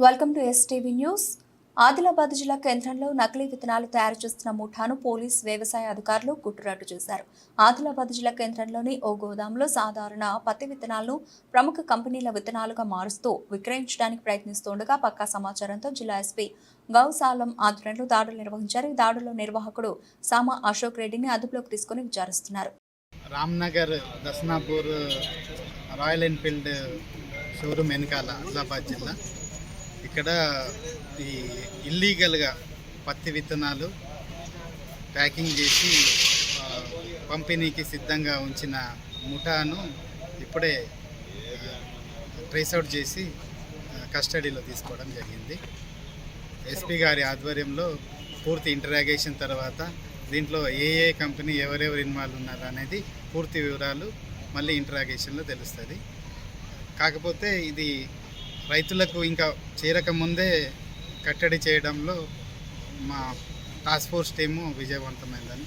Welcome to STV news. Adilabad జిల్లా కేంద్రంలో నకిలీ విత్తనాలు తయారు చేస్తున్న ముఠాను పోలీస్ వ్యవసాయ అధికారులు గుట్టురట్టు చేశారు. ఆదిలాబాద్ జిల్లా కేంద్రంలోని ఓ గోదాంలో సాధారణ పత్తి విత్తనాలను ప్రముఖ కంపెనీల విత్తనాలుగా మారుస్తూ విక్రయించడానికి ప్రయత్నిస్తుండగా పక్కా సమాచారంతో జిల్లా ఎస్పీ గౌసాలం ఆధ్వర్యంలో దాడులు నిర్వహించారు. ఈ దాడుల్లో నిర్వాహకుడు సామా అశోక్ రెడ్డిని అదుపులోకి తీసుకుని విచారిస్తున్నారు. Ramnagar Dasnapur Royal Enfield showroom వెనకాల ఆదిలాబాద్ జిల్లా ఇక్కడ ఈ ఇల్లీగల్గా పత్తి విత్తనాలు ప్యాకింగ్ చేసి పంపిణీకి సిద్ధంగా ఉంచిన ముఠాను ఇప్పుడే ట్రేస్అవుట్ చేసి కస్టడీలో తీసుకోవడం జరిగింది. ఎస్పీ గారి ఆధ్వర్యంలో పూర్తి ఇంటరాగేషన్ తర్వాత దీంట్లో ఏ ఏ కంపెనీ ఎవరెవరు ఇన్వాల్వ్ ఉన్నారు అనేది పూర్తి వివరాలు మళ్ళీ ఇంటరాగేషన్లో తెలుస్తుంది. కాకపోతే ఇది రైతులకు ఇంకా చేరక ముందే కట్టడి చేయడంలో మా టాస్క్ ఫోర్స్ టీము విజయవంతమైందని